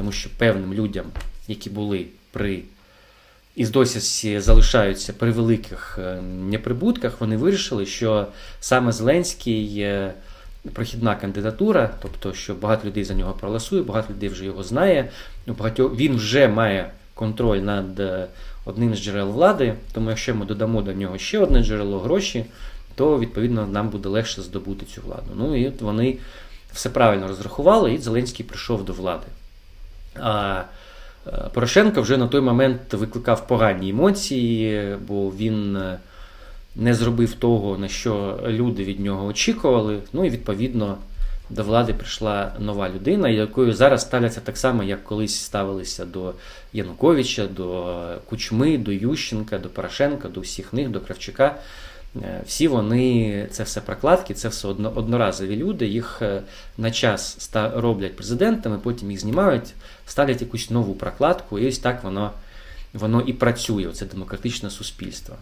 тому що певним людям, які були при і досі залишаються при великих е, неприбутках, вони вирішили, що саме Зеленський є прохідна кандидатура, тобто, що багато людей за нього проголосує, багато людей вже його знає. У він вже має контроль над е, одним з джерел влади. Тому якщо ми додамо до нього ще одне джерело гроші, то відповідно нам буде легше здобути цю владу. Ну і вони все правильно розрахували, і Зеленський прийшов до влади. А е, Порошенко вже на той момент викликав погані емоції, бо він е, не зробив того, на що люди від нього очікували. Ну і відповідно до влади прийшла нова людина, якою зараз ставляться так само, як колись ставилися до Януковича, до Кучми, до Ющенка, до Порошенка, до всіх них, до Кравчука. Е, Всі вони це все прокладки, це все одно- одноразові люди. Їх е, на час ста- роблять президентами, потім їх знімають, ставлять якусь нову прокладку, і ось так воно, воно і працює. Це демократичне суспільство.